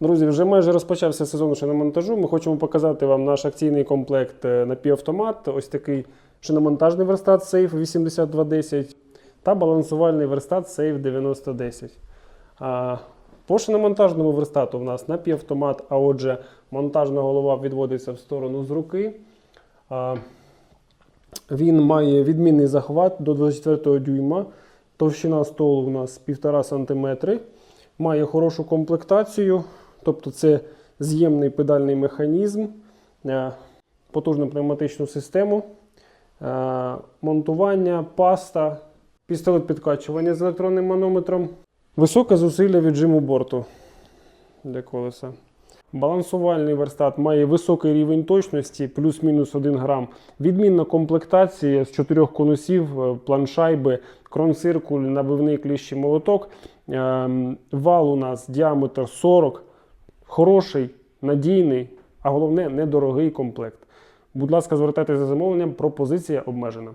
Друзі, вже майже розпочався сезон шиномонтажу. Ми хочемо показати вам наш акційний комплект е, напівавтомат. Ось такий шиномонтажний верстат Safe 8210 та балансувальний верстат Safe 9010. А, По шиномонтажному верстату в нас напівавтомат, а отже, монтажна голова відводиться в сторону з руки. Він має відмінний захват до 24 дюйма. Товщина столу у нас 1,5 см. Має хорошу комплектацію, тобто це з'ємний педальний механізм, е, потужну пневматичну систему, е, монтування, паста, пістолет підкачування з електронним манометром, високе зусилля віджиму борту для колеса. Балансувальний верстат має високий рівень точності, плюс-мінус 1 грам. Відмінна комплектація з чотирьох конусів, е, планшайби, кронциркуль, набивний кліщий молоток. Ем, Вал у нас діаметр 40, хороший, надійний, а головне недорогий комплект. Будь ласка, звертайтеся за замовленням, пропозиція обмежена.